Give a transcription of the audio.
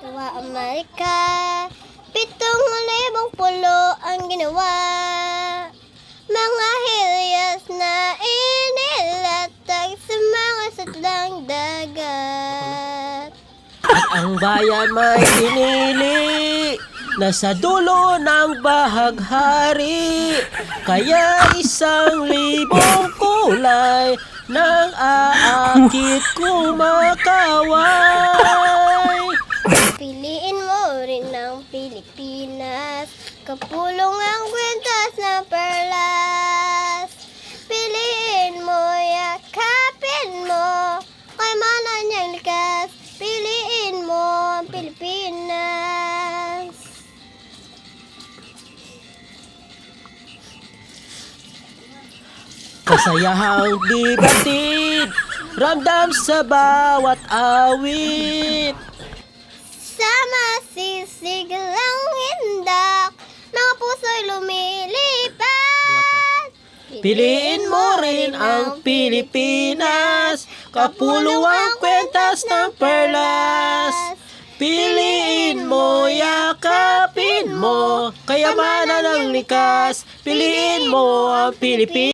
Tuwa Amerika, pitong libong pulo ang ginawa. Mga hilyas na inilatag sa mga satlang dagat. At ang bayan may pinili na sa dulo ng bahaghari Kaya isang libong kulay nang aakit kumakaway Rin ang Pilipinas, kapulong ang kwintas ng perlas. Piliin mo, yakapin mo, kay mana niyang likas. Piliin mo ang Pilipinas. Kasayahang di batid Ramdam sa bawat awit sisigalang hindak, mga puso'y lumilipat. Piliin mo rin ang Pilipinas Kapuluang kwentas ng perlas. Piliin mo, yakapin mo Kayamanan ng likas. Piliin mo ang Pilipinas